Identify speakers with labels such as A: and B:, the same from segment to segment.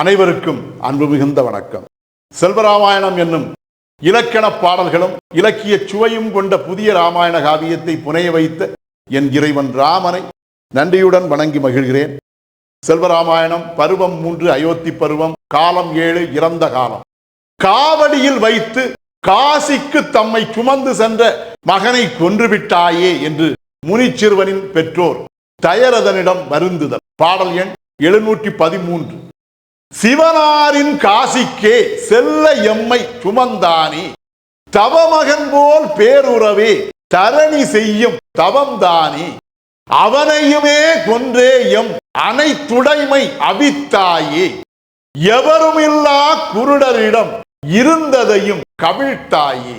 A: அனைவருக்கும் அன்பு மிகுந்த வணக்கம். செல்வராமாயணம் என்னும் இலக்கண பாடல்களும் இலக்கிய சுவையும் கொண்ட புதிய ராமாயண காவியத்தை புனைய வைத்த என் இறைவன் ராமனை நன்றியுடன் வணங்கி மகிழ்கிறேன். செல்வராமாயணம் பருவம் மூன்று அயோத்தி பருவம் காலம் ஏழு இறந்த காலம். காவடியில் வைத்து காசிக்கு தம்மை சுமந்து சென்ற மகனை கொன்றுவிட்டாயே என்று முனிச்சிறுவனின் பெற்றோர் தயரதனிடம் வருந்துதல். பாடல் எண் எழுநூற்றி பதிமூன்று. சிவனாரின் காசிக்கே செல்ல எம்மை சுமந்தானி. தவமகன் போல் பேருறவே தரணி செய்யும் தவம்தானி. அவனையுமே கொன்றே எம் அனைத்துடைமை அவித்தாயே. எவருமில்லா குருடரிடம் இருந்ததையும் கவிழ்த்தாயே.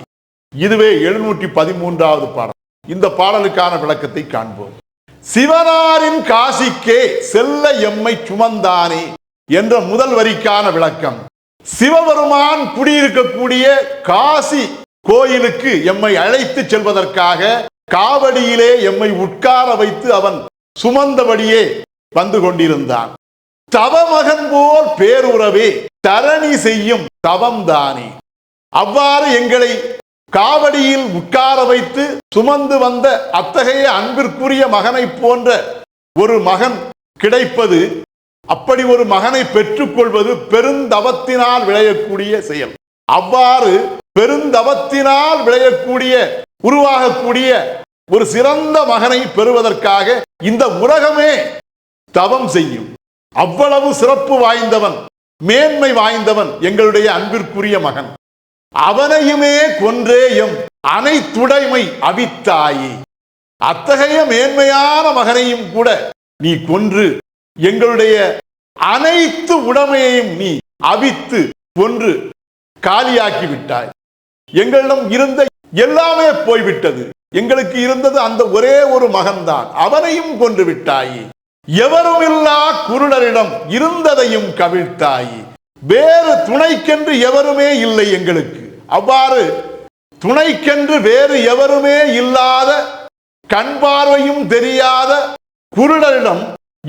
A: இதுவே எழுநூற்றி பதிமூன்றாவது பாடல். இந்த பாடலுக்கான விளக்கத்தை காண்போம். சிவனாரின் காசிக்கே செல்ல எம்மை சுமந்தானே. என்ற முதல் வரிக்கான விளக்கம். சிவபெருமான் குடியிருக்கக்கூடிய காசி கோயிலுக்கு எம்மை அழைத்து செல்வதற்காக காவடியிலே எம்மை உட்கார வைத்து அவன் சுமந்தபடியே வந்து கொண்டிருந்தான். தவமகன் போல் பேருறவே தரணி செய்யும் தவம்தானே. அவ்வாறு எங்களை காவடியில் உட்கார வைத்து சுமந்து வந்த அத்தகைய அன்பிற்குரிய மகனை போன்ற ஒரு மகன் கிடைப்பது அப்படி ஒரு மகனை பெற்றுக்கொள்வது பெருந்தவத்தினால் விளையக்கூடிய செயல். அவ்வாறு பெருந்தவத்தினால் விளையக்கூடிய உருவாகக்கூடிய ஒரு சிறந்த மகனை பெறுவதற்காக இந்த உலகமே தவம் செய்யும். அவ்வளவு சிறப்பு வாய்ந்தவன் மேன்மை வாய்ந்தவன் எங்களுடைய அன்பிற்குரிய மகன். அவனையுமே கொன்றே எம் அனைத்துடைமை அவித்தாயே. அத்தகைய மேன்மையான மகனையும் கூட நீ கொன்று எங்களுடைய அனைத்து உடமையையும் நீ அவித்து கொன்று காலியாக்கி விட்டாய் எங்களிடம் இருந்த எல்லாமே போய்விட்டது. எங்களுக்கு இருந்தது அந்த ஒரே ஒரு மகன்தான். அவனையும் கொன்று விட்டாயே எவருமில்லா குருடரிடம் இருந்ததையும் கவிழ்த்தாய். வேறு துணைக்கென்று எவருமே இல்லை எங்களுக்கு. அவ்வாறு துணைக்கென்று வேறு எவருமே இல்லாத கண் பார்வையும் தெரியாத குருடரிடம்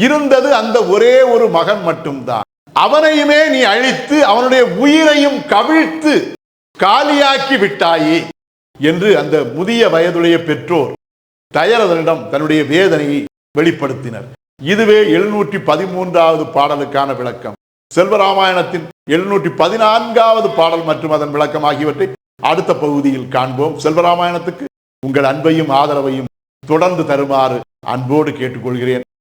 A: இருந்தது அந்த ஒரே ஒரு மகன் மட்டும்தான். அவனையுமே நீ அழித்து அவனுடைய உயிரையும் கவிழ்த்து காலியாக்கி விட்டாயே என்று அந்த முதிய வயதுடைய பெற்றோர் தயரதனிடம் தன்னுடைய வேதனையை வெளிப்படுத்தினர். இதுவே எழுநூற்றி பதிமூன்றாவது பாடலுக்கான விளக்கம். செல்வராமாயணத்தின் எழுநூற்றி பதினான்காவது பாடல் மற்றும் அதன் விளக்கம் ஆகியவற்றை அடுத்த பகுதியில் காண்போம். செல்வராமாயணத்துக்கு உங்கள் அன்பையும் ஆதரவையும் தொடர்ந்து தருமாறு அன்போடு கேட்டுக்கொள்கிறேன்.